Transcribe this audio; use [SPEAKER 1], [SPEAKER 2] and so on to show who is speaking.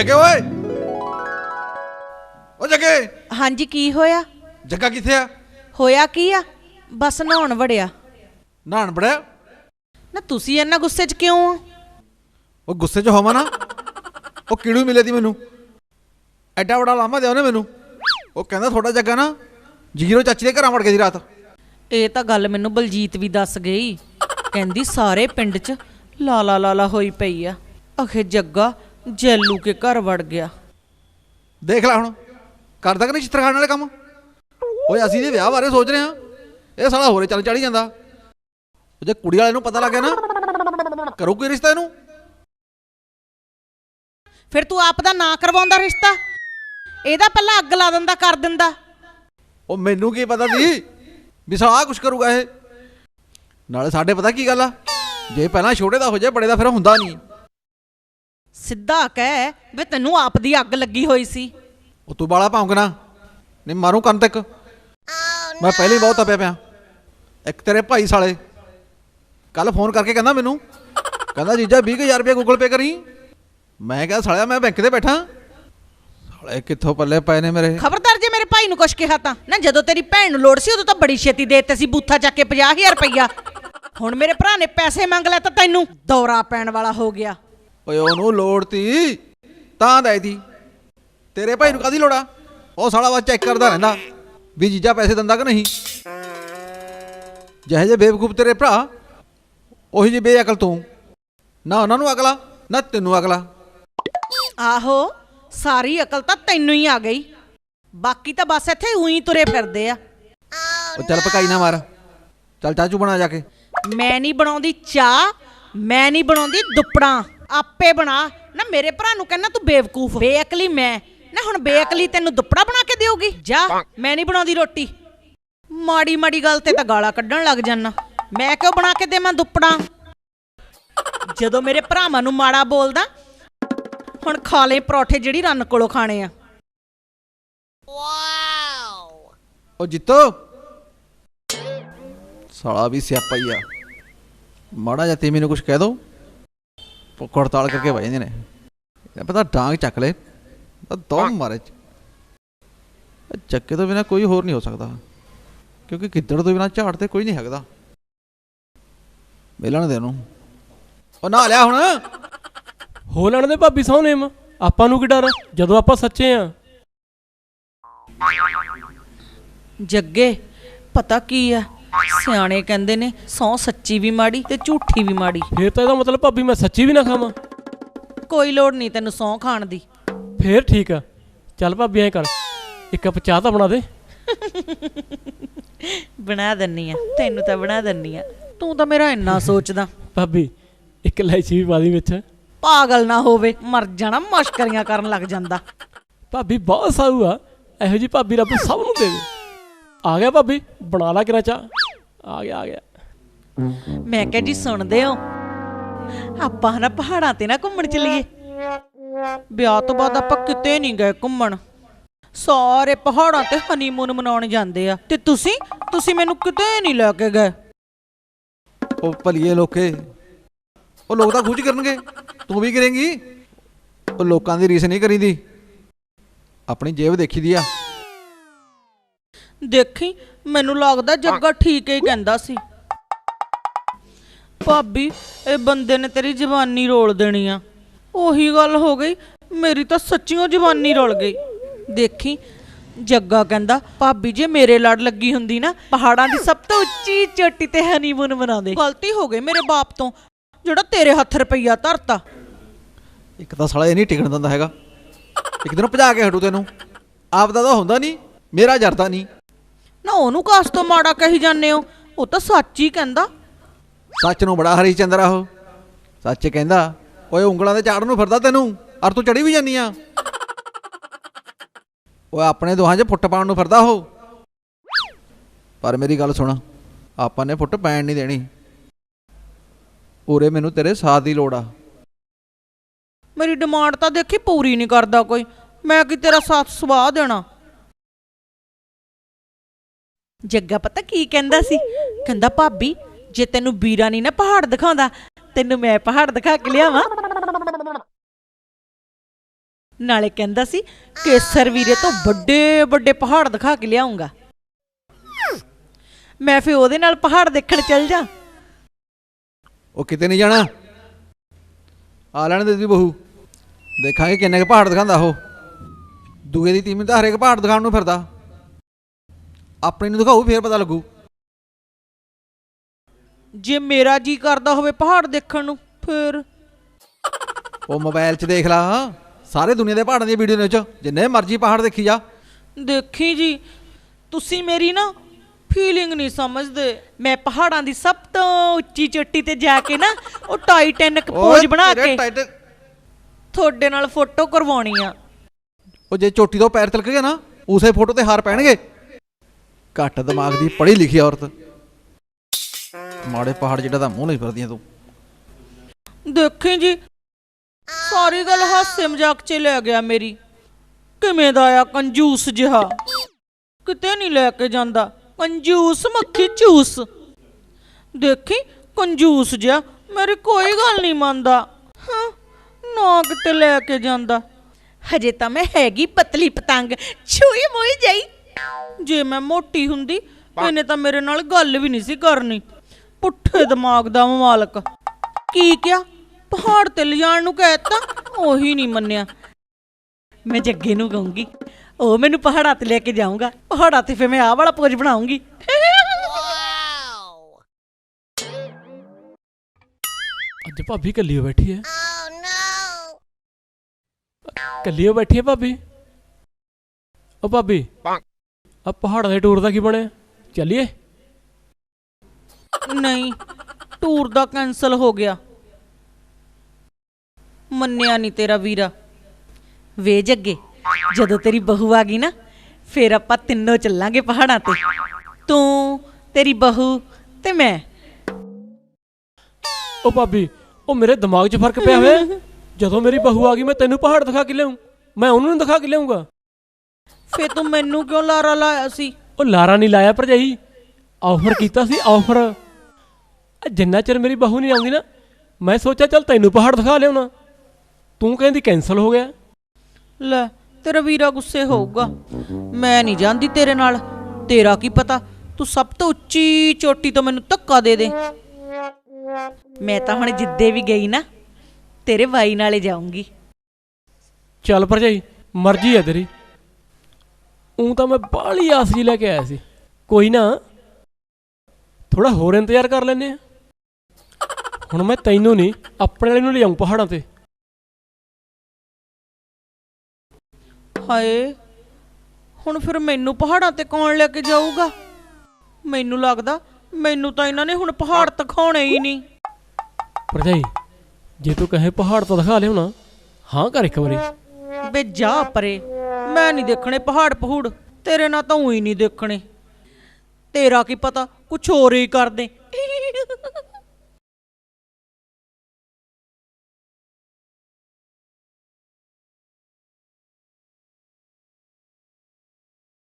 [SPEAKER 1] ਜੱਗੇ ਓਏ। ਉਹ ਜੱਗੇ।
[SPEAKER 2] ਹਾਂਜੀ ਕੀ ਹੋਇਆ?
[SPEAKER 1] ਜੱਗਾ ਕਿੱਥੇ ਆ?
[SPEAKER 2] ਹੋਇਆ ਕੀ ਆ? ਬਸ ਨਹਾਉਣ ਵੜਿਆ।
[SPEAKER 1] ਨਹਾਣ ਬੜਿਆ
[SPEAKER 2] ਨਾ ਤੁਸੀਂ ਇੰਨਾ ਗੁੱਸੇ 'ਚ ਕਿਉਂ ਆ
[SPEAKER 1] ਉਹ ਗੁੱਸੇ 'ਚ ਹੋਵਾਂ ਨਾ। ਉਹ ਕਿਹੜੂ ਮਿਲੇ ਦੀ ਮੈਨੂੰ? ਐਡਾ ਵੱਡਾ ਲਾਮਾ ਦਿਆ ਉਹਨੇ ਮੈਨੂੰ। ਉਹ ਕਹਿੰਦਾ ਤੁਹਾਡਾ ਜੱਗਾ ਨਾ ਜੀਰੋ ਚਾਚੀ ਦੇ ਘਰਾਂ ਵੜ ਗਈ ਦੀ ਰਾਤ।
[SPEAKER 2] ਇਹ ਤਾਂ ਗੱਲ ਮੈਨੂੰ ਬਲਜੀਤ ਵੀ ਦੱਸ ਗਈ। ਕਹਿੰਦੀ ਸਾਰੇ ਪਿੰਡ 'ਚ ਲਾਲਾ ਲਾਲਾ ਹੋਈ ਪਈ ਆ। ਅਖੇ ਜੱਗਾ ਜੈਲੂ ਕੇ ਘਰ ਵੜ ਗਿਆ।
[SPEAKER 1] ਦੇਖ ਲੈ ਹੁਣ ਕਰਦਾ ਕਿ ਨਹੀਂ ਚਿੱਤਰਖਾਣ ਵਾਲੇ ਕੰਮ? ਓਏ ਅਸੀਂ ਦੇ ਵਿਆਹ ਬਾਰੇ ਸੋਚ ਰਹੇ ਹਾਂ ਇਹ ਸਾਲਾ ਹੋਰੇ ਚੱਲ ਚੜੀ ਜਾਂਦਾ। ਜੇ ਕੁੜੀ ਵਾਲੇ ਨੂੰ ਪਤਾ ਲੱਗ ਗਿਆ ਨਾ ਕਰੋ ਕੋਈ ਰਿਸ਼ਤਾ ਇਹਨੂੰ?
[SPEAKER 2] ਫਿਰ ਤੂੰ ਆਪ ਦਾ ਨਾਂ ਕਰਵਾਉਂਦਾ ਰਿਸ਼ਤਾ? ਇਹਦਾ ਪਹਿਲਾਂ ਅੱਗ ਲਾ ਦਿੰਦਾ ਕਰ ਦਿੰਦਾ।
[SPEAKER 1] ਉਹ ਮੈਨੂੰ ਕੀ ਪਤਾ ਸੀ ਵੀ ਸਾਲਾ ਕੁਛ ਕਰੂਗਾ ਇਹ? ਨਾਲੇ ਸਾਡੇ ਪਤਾ ਕੀ ਗੱਲ ਆ? ਜੇ ਪਹਿਲਾਂ ਛੋਟੇ ਦਾ ਹੋ ਜਾਏ ਬੜੇ ਦਾ ਫਿਰ ਹੁੰਦਾ ਨਹੀਂ।
[SPEAKER 2] ਸਿੱਧਾ ਕਹਿ ਵੇ ਤੈਨੂੰ ਆਪ ਦੀ ਅੱਗ ਲੱਗੀ ਹੋਈ ਸੀ।
[SPEAKER 1] ਉਹ ਤੂੰ ਬਾਲਾ ਭੌਂਕਣਾ ਨਹੀਂ ਮਾਰੂ ਕੰਨ ਤੱਕ ਮੈਂ ਪਹਿਲੇ ਹੀ ਬਹੁਤ ਤਪਿਆ ਪਿਆ। ਇੱਕ ਤੇਰੇ ਭਾਈ ਸਾਲੇ। ਕੱਲ ਫੋਨ ਕਰਕੇ ਕਹਿੰਦਾ ਮੈਨੂੰ। ਕਹਿੰਦਾ ਜੀਜਾ 20000 ਰੁਪਏ ਗੂਗਲ ਪੇ ਕਰੀ। ਮੈਂ ਕਿਹਾ ਸਾਲਿਆ ਮੈਂ ਬੈਂਕ ਤੇ ਬੈਠਾ। ਸਾਲੇ ਕਿੱਥੋਂ ਪੱਲੇ ਪਏ ਨੇ ਮੇਰੇ।
[SPEAKER 2] ਖਬਰਦਾਰ ਜੇ ਮੇਰੇ ਭਾਈ ਨੂੰ ਕੁਛ ਕਿਹਾ ਤਾਂ। ਨਾ ਜਦੋਂ ਤੇਰੀ ਭੈਣ ਨੂੰ ਲੋੜ ਸੀ ਉਦੋਂ ਤਾਂ ਬੜੀ ਛੇਤੀ ਦੇ ਦਿੱਤੇ ਸੀ ਬੂਥਾ ਚੱਕ ਕੇ 50000 ਰੁਪਈਆ ਹੁਣ ਮੇਰੇ ਭਰਾ ਨੇ ਪੈਸੇ ਮੰਗ ਲੈ ਤਾਂ ਤੈਨੂੰ ਦੌਰਾ ਪੈਣ ਵਾਲਾ ਹੋ ਗਿਆ।
[SPEAKER 1] ਓਏ ਉਹਨੂੰ ਲੋੜ ਤੀ। ਤਾਂ ਦੇ ਦੀ ਤੇਰੇ ਭਾਈ ਨੂੰ ਕਾਦੀ ਲੋੜਾ ਉਹ ਸਾਲਾ ਵਾ ਚੈੱਕ ਕਰਦਾ ਰਹਿੰਦਾ। ਵੀ ਜੀਜਾ ਪੈਸੇ ਦਿੰਦਾ ਕਿ ਨਹੀਂ? ਜਿਹੇ ਜੇ ਬੇਵਕੂਫ ਤੇਰੇ ਭਰਾ ਉਹੀ ਜਿਹੀ ਬੇਅਕਲ ਤੂੰ। ਨਾ ਉਹਨਾਂ ਨੂੰ ਅਕਲਾ ਨਾ ਤੈਨੂੰ ਅਕਲਾ
[SPEAKER 2] ਆਹੋ ਸਾਰੀ ਅਕਲ ਤਾਂ ਤੈਨੂੰ ਹੀ ਆ ਗਈ। ਬਾਕੀ ਤਾਂ ਬਸ ਇੱਥੇ ਉਹੀ ਤੁਰੇ ਫਿਰਦੇ ਆ।
[SPEAKER 1] ਉਹ ਚੱਲ ਪਕਾਈ ਨਾ ਮਾਰ। ਚੱਲ ਚਾਚੂ ਬਣਾ ਜਾ ਕੇ।
[SPEAKER 2] ਮੈਂ ਨਹੀਂ ਬਣਾਉਂਦੀ ਚਾਹ ਮੈਂ ਨਹੀਂ ਬਣਾਉਂਦੀ ਦੁੱਪੜਾਂ। ਆਪੇ ਬਣਾ। ਨਾ ਮੇਰੇ ਭਰਾ ਨੂੰ ਕਹਿੰਦਾ ਤੂੰ ਬੇਵਕੂਫ। ਬੇਅਕਲੀ ਮੈਂ। ਨਾ ਹੁਣ ਬੇਅਕਲੀ ਤੈਨੂੰ ਦੁੱਪੜਾ ਬਣਾ ਕੇ ਦੇਊਗੀ ਜਾ ਮੈਂ ਨਹੀਂ ਬਣਾਉਂਦੀ ਰੋਟੀ। ਮਾੜੀ ਮਾੜੀ ਗੱਲ ਤੇ ਤਾਂ ਗਾਲਾਂ ਕੱਢਣ ਲੱਗ ਜਾਨਾ। ਮੈਂ ਕਿਉਂ ਬਣਾ ਕੇ ਦੇਵਾਂ ਦੁੱਪੜਾਂ? ਜਦੋਂ ਮੇਰੇ ਭਰਾਵਾਂ ਨੂੰ ਮਾੜਾ ਬੋਲਦਾ ਹੁਣ ਖਾ ਲੈ ਪਰੌਠੇ ਜਿਹੜੀ ਰੰਨ ਕੋਲੋਂ ਖਾਣੇ ਆ।
[SPEAKER 1] ਉਹ ਜਿੱਤੋ। ਸਾਲਾ ਵੀ ਸਿਆਪਾ ਹੀ ਆ। ਮਾੜਾ ਜਿਹਾ ਤੇ ਮੈਨੂੰ ਕੁਝ ਕਹਿ ਦੋ। ਪਕੜ ਤਾਲ ਕਰਕੇ ਵਜ ਜਾਂਦੇ ਨੇ। ਇਹ ਪਤਾ ਡਾਂਗ ਚੱਕ ਲੈ ਤਾਂ ਦੋ ਮਾਰੇ। ਚੱਕੇ ਤੋਂ ਬਿਨਾ ਕੋਈ ਹੋਰ ਨਹੀਂ ਹੋ ਸਕਦਾ। ਕਿਉਂਕਿ ਗਿੱਦੜ ਤੋਂ ਬਿਨਾ ਝਾੜ ਤੇ ਕੋਈ ਨਹੀਂ ਹੈਗਦਾ ਮਿਲਣ ਦੇ ਉਹਨੂੰ। ਉਹ ਨਾ ਲਿਆ ਹੁਣ।
[SPEAKER 3] ਹੋ ਲੈਣ ਦੇ ਭਾਬੀ ਸਹੁੰ ਮ। ਆਪਾਂ ਨੂੰ ਕੀ ਡਰ ਜਦੋਂ ਆਪਾਂ ਸੱਚੇ ਆ।
[SPEAKER 2] ਜੱਗੇ ਪਤਾ ਕੀ ਆ? ਸਿਆਣੇ ਕਹਿੰਦੇ ਨੇ ਸੌ ਸੱਚੀ ਵੀ ਮਾੜੀ ਤੇ ਝੂਠੀ ਵੀ ਮਾੜੀ।
[SPEAKER 3] ਫੇਰ ਤਾਂ ਇਹਦਾ ਮਤਲਬ ਭਾਬੀ ਮੈਂ ਸੱਚੀ ਵੀ ਨਾ ਖਾਵਾਂ।
[SPEAKER 2] ਕੋਈ ਲੋੜ ਨਹੀਂ ਤੈਨੂੰ ਸੌ ਖਾਣ ਦੀ।
[SPEAKER 3] ਫੇਰ ਠੀਕ ਆ। ਚੱਲ ਭਾਬੀ ਐਂ ਕਰ। ਇੱਕ ਕੱਪ ਚਾਹ ਤਾਂ ਬਣਾ ਦੇ।
[SPEAKER 2] ਬਣਾ ਦੰਨੀ ਆ। ਤੈਨੂੰ ਤਾਂ ਬਣਾ ਦੰਨੀ ਆ। ਤੂੰ ਤਾਂ ਮੇਰਾ ਇੰਨਾ ਸੋਚਦਾ।
[SPEAKER 3] ਭਾਬੀ ਇੱਕ ਇਲਾਇਚੀ ਵੀ ਪਾ ਦੀ ਵਿੱਚ।
[SPEAKER 2] ਪਾਗਲ ਨਾ ਹੋਵੇ ਮਰ ਜਾਣਾ ਮਸ਼ਕਰੀਆਂ ਕਰਨ ਲੱਗ ਜਾਂਦਾ।
[SPEAKER 3] ਭਾਬੀ ਬਹੁਤ ਸਾਊ ਆ। ਇਹੋ ਜੀ ਭਾਬੀ ਰੱਬ ਸਭ ਨੂੰ ਦੇਵੇ। ਆ ਗਿਆ ਭਾਬੀ ਬਣਾ ਲਾ ਕਿਰਾ ਚਾਹ। ਆ ਗਿਆ ਆ ਗਿਆ।
[SPEAKER 2] ਮੈਂ ਕਿਹਾ ਜੀ, ਸੁਣਦੇ ਹੋ? ਆਪਾਂ ਨਾ ਪਹਾੜਾਂ ਤੇ ਨਾ ਘੁੰਮਣ ਚੱਲੀਏ। ਵਿਆਹ ਤੋਂ ਬਾਅਦ ਆਪਾਂ ਕਿਤੇ ਨਹੀਂ ਗਏ ਘੁੰਮਣ। ਸਾਰੇ ਪਹਾੜਾਂ ਤੇ ਹਨੀਮੂਨ ਮਨਾਉਣ ਜਾਂਦੇ ਆ। ਤੇ ਤੁਸੀਂ? ਤੁਸੀਂ ਮੈਨੂੰ ਕਿਤੇ ਨਹੀਂ ਲੈ ਕੇ ਗਏ।
[SPEAKER 1] ਉਹ ਭਲੀਏ ਲੋਕੇ, ਉਹ ਲੋਕ ਤਾਂ ਖੁਸ਼ ਕਰਨਗੇ। ਤੂੰ ਵੀ ਕਰੇਂਗੀ? ਉਹ ਲੋਕਾਂ ਦੀ ਰੀਸ ਨਹੀਂ ਕਰੀਦੀ। ਆਪਣੀ ਜੇਬ ਦੇਖੀਦੀ ਆ।
[SPEAKER 2] ਦੇਖੀ ਮੈਨੂੰ ਲੱਗਦਾ ਜੱਗਾ ਠੀਕ ਹੀ ਕਹਿੰਦਾ ਸੀ। ਭਾਬੀ ਇਹ ਬੰਦੇ ਨੇ ਤੇਰੀ ਜਵਾਨੀ ਰੋਲ ਦੇਣੀ ਆ। ਉਹੀ ਗੱਲ ਹੋ ਗਈ ਮੇਰੀ ਤਾਂ ਸੱਚੀਓ ਜਵਾਨੀ ਰੁਲ ਗਈ। ਦੇਖੀ ਜੱਗਾ ਕਹਿੰਦਾ ਭਾਬੀ ਜੇ ਮੇਰੇ ਲੜ ਲੱਗੀ ਹੁੰਦੀ ਨਾ ਪਹਾੜਾਂ ਦੀ ਸਭ ਤੋਂ ਉੱਚੀ ਚੋਟੀ ਤੇ ਹਨੀਮੂਨ ਮਨਾਉਂਦੇ। ਗਲਤੀ ਹੋ ਗਈ ਮੇਰੇ ਬਾਪ ਤੋਂ ਜਿਹੜਾ ਤੇਰੇ ਹੱਥ ਰੁਪਈਆ ਧਰਤਾ।
[SPEAKER 1] ਇੱਕ ਤਾਂ ਸਾਲਾ ਇਹ ਨਹੀਂ ਟਿਕਣ ਦਿੰਦਾ ਹੈਗਾ। ਇੱਕ ਦਿਨ ਭਜਾ ਕੇ ਹਟੂ ਤੈਨੂੰ। ਆਪ ਦਾ ਤਾਂ ਹੁੰਦਾ ਨਹੀਂ ਮੇਰਾ ਜਰਦਾ ਨਹੀਂ।
[SPEAKER 2] ਨਾ ਉਹਨੂੰ ਕਾਸ ਤੋਂ ਮਾੜਾ ਕਹੀ ਜਾਂਦੇ ਹੋ? ਉਹ ਤਾਂ ਸੱਚ ਹੀ ਕਹਿੰਦਾ।
[SPEAKER 1] ਸੱਚ ਨੂੰ ਬੜਾ ਹਰੀ ਚੰਦਰਾ ਉਹ। ਸੱਚ ਕਹਿੰਦਾ ਓਏ ਉਂਗਲਾਂ ਤੇ ਚਾੜਨ ਨੂੰ ਫਿਰਦਾ ਤੈਨੂੰ? ਅਰ ਤੂੰ ਚੜੀ ਵੀ ਜਾਨੀ ਆ? ਓਏ ਆਪਣੇ ਦੋਹਾਂ 'ਚ ਫੁੱਟ ਪਾਉਣ ਨੂੰ ਫਿਰਦਾ ਉਹ। ਪਰ ਮੇਰੀ ਗੱਲ ਸੁਣ ਆਪਾਂ ਨੇ ਫੁੱਟ ਪੈਣ ਨਹੀਂ ਦੇਣੀ। ਉਰੇ ਮੈਨੂੰ ਤੇਰੇ ਸਾਥ ਦੀ ਲੋੜ ਆ।
[SPEAKER 2] ਮੇਰੀ ਡਿਮਾਂਡ ਤਾਂ ਦੇਖੀ ਪੂਰੀ ਨਹੀਂ ਕਰਦਾ ਕੋਈ। ਮੈਂ ਕੀ ਤੇਰਾ ਸਾਥ ਸਵਾਹ ਦੇਣਾ? ਜੱਗਾ ਪਤਾ ਕੀ ਕਹਿੰਦਾ ਸੀ? ਕਹਿੰਦਾ, ਭਾਬੀ, ਜੇ ਤੈਨੂੰ ਵੀਰਾ ਨਹੀਂ ਨਾ ਪਹਾੜ ਦਿਖਾਉਂਦਾ, ਤੈਨੂੰ ਮੈਂ ਪਹਾੜ ਦਿਖਾ ਕੇ ਲਿਆਵਾਂ। ਨਾਲੇ ਕਹਿੰਦਾ ਸੀ, ਕੇਸਰ ਵੀਰੇ ਤੋਂ ਵੱਡੇ ਵੱਡੇ ਪਹਾੜ ਦਿਖਾ ਕੇ ਲਿਆਉਂਗਾ। ਮੈਂ ਫੇ ਉਹਦੇ ਨਾਲ ਪਹਾੜ ਦੇਖਣ ਚੱਲ ਜਾ।
[SPEAKER 1] ਉਹ ਕਿਤੇ ਨਹੀਂ ਜਾਣਾ? ਆ ਲੈਣ ਦੇ ਦੀ ਬਹੂ। ਦੇਖਾਂਗੇ ਕਿੰਨੇ ਕੁ ਪਹਾੜ ਦਿਖਾਉਂਦਾ ਉਹ। ਦੂਏ ਦੀ ਤੀਵੀਂ ਤਾਂ ਹਰੇਕ ਪਹਾੜ ਦਿਖਾਉਣ ਨੂੰ ਫਿਰਦਾ। ਆਪਣੀ ਨੂੰ ਦਿਖਾਊ ਫੇਰ ਪਤਾ ਲੱਗੂ।
[SPEAKER 2] ਜੇ ਮੇਰਾ ਜੀ ਕਰਦਾ ਹੋਵੇ ਪਹਾੜ ਦੇਖਣ ਨੂੰ ਫਿਰ।
[SPEAKER 1] ਉਹ ਮੋਬਾਈਲ 'ਚ ਦੇਖ ਲਾ ਸਾਰੇ ਦੁਨੀਆ ਦੇ ਪਹਾੜਾਂ ਦੀਆਂ ਵੀਡੀਓ ਨੇ ਉਹ 'ਚ ਜਿੰਨੇ ਮਰਜ਼ੀ ਪਹਾੜ ਦੇਖੀ ਜਾ।
[SPEAKER 2] ਦੇਖੀ ਜੀ ਤੁਸੀਂ ਮੇਰੀ ਨਾ ਫੀਲਿੰਗ ਨਹੀਂ ਸਮਝਦੇ। ਮੈਂ ਪਹਾੜਾਂ ਦੀ ਸਭ ਤੋਂ ਉੱਚੀ ਚੋਟੀ ਤੇ ਜਾ ਕੇ ਨਾ ਉਹ ਟਾਈਟੈਨਿਕ ਪੋਜ ਬਣਾ ਕੇ ਤੁਹਾਡੇ ਨਾਲ ਫੋਟੋ ਕਰਵਾਉਣੀ ਆ।
[SPEAKER 1] ਉਹ ਜੇ ਚੋਟੀ ਤੋਂ ਪੈਰ ਤਿਲਕ ਗਿਆ ਨਾ ਉਸੇ ਫੋਟੋ ਤੇ ਹਾਰ ਪੈਣਗੇ। ਘੱਟ ਦਿਮਾਗ ਦੀ ਪੜ੍ਹੀ ਲਿਖੀ ਔਰਤ। ਮਾੜੇ ਪਹਾੜ ਜਿਹੜਾ ਤਾਂ ਮੂੰਹ ਨਹੀਂ ਫਿਰਦੀਆਂ ਤੂੰ।
[SPEAKER 2] ਦੇਖੀ ਜੀ ਸਾਰੀ ਗੱਲ ਹਾਸੇ ਮਜ਼ਾਕ 'ਚ ਲੈ ਗਿਆ ਮੇਰੀ। ਕਿਵੇਂ ਦਾ ਆ ਕੰਜੂਸ ਜਿਹਾ। ਕਿਤੇ ਨਹੀਂ ਲੈ ਕੇ ਜਾਂਦਾ। ਕੰਜੂਸ ਮੱਖੀ ਚੂਸ। ਦੇਖੀ ਕੰਜੂਸ ਜਿਹਾ ਮੇਰੀ ਕੋਈ ਗੱਲ ਨਹੀਂ ਮੰਨਦਾ। ਹਾਂ ਨਾ ਕਿਤੇ ਲੈ ਕੇ ਜਾਂਦਾ। ਹਜੇ ਤਾਂ ਮੈਂ ਹੈਗੀ ਪਤਲੀ ਪਤੰਗ ਛੂਈ ਮੋਈ ਜਾਈ। ਜੇ ਮੈਂ ਮੋਟੀ ਹੁੰਦੀ ਇਹਨੇ ਤਾਂ ਮੇਰੇ ਨਾਲ ਗੱਲ ਵੀ ਨਹੀਂ ਸੀ ਕਰਨੀ। ਪੁੱਠੇ ਦਿਮਾਗ ਦਾ ਮਾਲਕ। ਕੀ ਕਿਹਾ? ਪਹਾੜ ਤੇ ਲਿਜਾਣ ਨੂੰ ਕਹਿਤਾ ਉਹੀ ਨਹੀਂ ਮੰਨਿਆ। ਮੈਂ ਜੱਗੇ ਨੂੰ ਕਹੂੰਗੀ ਉਹ ਮੈਨੂੰ ਪਹਾੜਾਂ ਤੇ ਲੈ ਕੇ ਜਾਊਂਗਾ। ਪਹਾੜਾਂ ਤੇ ਫੇ ਮੈਂ ਆਹ ਵਾਲਾ ਪੋਜ ਬਣਾਉਂਗੀ
[SPEAKER 3] ਅੱਜ ਭਾਬੀ ਕੱਲੀ ਓ ਬੈਠੀ ਹੈ। ਕੱਲੀ ਓ ਬੈਠੀ ਹੈ ਭਾਬੀ? ਓ ਭਾਬੀ ਆ ਪਹਾੜਾਂ ਦੇ ਟੂਰ ਦਾ ਕੀ ਬਣਿਆ? ਚੱਲੀਏ?
[SPEAKER 2] ਨਹੀਂ ਟੂਰ ਦਾ ਕੈਨਸਲ ਹੋ ਗਿਆ। ਮੰਨਿਆ ਨਹੀਂ ਤੇਰਾ ਵੀਰਾ। ਵੇ ਜੱਗੇ ਜਦੋਂ ਤੇਰੀ ਬਹੂ ਆ ਗਈ ਨਾ ਫੇਰ ਆਪਾਂ ਤਿੰਨੋਂ ਚੱਲਾਂਗੇ ਪਹਾੜਾਂ ਤੇ। ਤੂੰ ਤੇਰੀ ਬਹੂ ਤੇ ਮੈਂ।
[SPEAKER 3] ਓ ਭਾਬੀ ਉਹ ਮੇਰੇ ਦਿਮਾਗ 'ਚ ਫ਼ਰਕ ਪਿਆ ਹੋਇਆ। ਜਦੋਂ ਮੇਰੀ ਬਹੂ ਆ ਗਈ ਮੈਂ ਤੈਨੂੰ ਪਹਾੜ ਦਿਖਾ ਕੇ ਲਿਆਉਂ ਮੈਂ ਉਹਨੂੰ ਨੀ ਦਿਖਾ ਕੇ ਲਿਆਉਂਗਾ
[SPEAKER 2] ਫੇ ਤੂੰ ਮੈਨੂੰ ਕਿਉਂ ਲਾਰਾ ਲਾਇਆ ਸੀ?
[SPEAKER 3] ਉਹ ਲਾਰਾ ਨਹੀਂ ਲਾਇਆ ਭਰਜਾਈ। ਆਫਰ ਕੀਤਾ ਸੀ ਆਫਰ। ਜਿੰਨਾ ਚਿਰ ਮੇਰੀ ਬਹੂ ਨਹੀਂ ਆਉਂਦੀ ਨਾ ਮੈਂ ਸੋਚਿਆ ਚੱਲ ਤੈਨੂੰ ਪਹਾੜ ਦਿਖਾ ਲਿਆਉਣਾ। ਤੂੰ ਕਹਿੰਦੀ ਕੈਨਸਲ ਹੋ ਗਿਆ।
[SPEAKER 2] ਲੈ ਤੇਰਾ ਵੀਰਾ ਗੁੱਸੇ ਹੋਊਗਾ। ਮੈਂ ਨਹੀਂ ਜਾਂਦੀ ਤੇਰੇ ਨਾਲ। ਤੇਰਾ ਕੀ ਪਤਾ? ਤੂੰ ਸਭ ਤੋਂ ਉੱਚੀ ਚੋਟੀ ਤੋਂ ਮੈਨੂੰ ਧੱਕਾ ਦੇ ਦੇ। ਮੈਂ ਤਾਂ ਹੁਣ ਜਿੱਦੇ ਵੀ ਗਈ ਨਾ ਤੇਰੇ ਬਾਈ ਨਾਲੇ ਜਾਊਂਗੀ।
[SPEAKER 3] ਚੱਲ ਭਰਜਾਈ ਮਰਜ਼ੀ ਹੈ ਤੇਰੀ। ਉਂ ਤਾਂ ਮੈਂ ਬਾਹਲੀ ਆਸ ਜੀ ਲੈ ਕੇ ਆਇਆ ਸੀ। ਕੋਈ ਨਾ ਥੋੜਾ ਹੋਰ ਇੰਤਜ਼ਾਰ ਕਰ ਲੈਨੇ ਆ ਹੁਣ ਮੈਂ ਤੈਨੂੰ ਨਹੀਂ ਆਪਣੇ ਵਾਲੇ ਨੂੰ ਲਿਆਉਂ ਪਹਾੜਾਂ ਤੇ।
[SPEAKER 2] ਹਾਏ ਹੁਣ ਫਿਰ ਮੈਨੂੰ ਪਹਾੜਾਂ ਤੇ ਕੌਣ ਲੈ ਕੇ ਜਾਊਗਾ? ਮੈਨੂੰ ਲੱਗਦਾ ਮੈਨੂੰ ਤਾਂ ਇਹਨਾਂ ਨੇ ਹੁਣ ਪਹਾੜ ਦਿਖਾਉਣੇ ਹੀ ਨਹੀਂ।
[SPEAKER 3] ਭਰਜਾਈ ਜੇ ਤੂੰ ਕਹੇ ਪਹਾੜ ਤੋਂ ਦਿਖਾ ਲਿਆਉਣਾ ਹਾਂ ਕਰ ਇੱਕ ਵਾਰੀ।
[SPEAKER 2] ਬੇ ਜਾ ਪਰੇ। ਮੈਂ ਨਹੀਂ ਦੇਖਣੇ ਪਹਾੜ ਪਹੂੜ, ਤੇਰੇ ਨਾਲ ਤਾਂ ਉਹੀ ਨਹੀਂ ਦੇਖਣੇ। ਤੇਰਾ ਕੀ ਪਤਾ, ਕੁਛ ਹੋਰ ਹੀ ਕਰਦੇ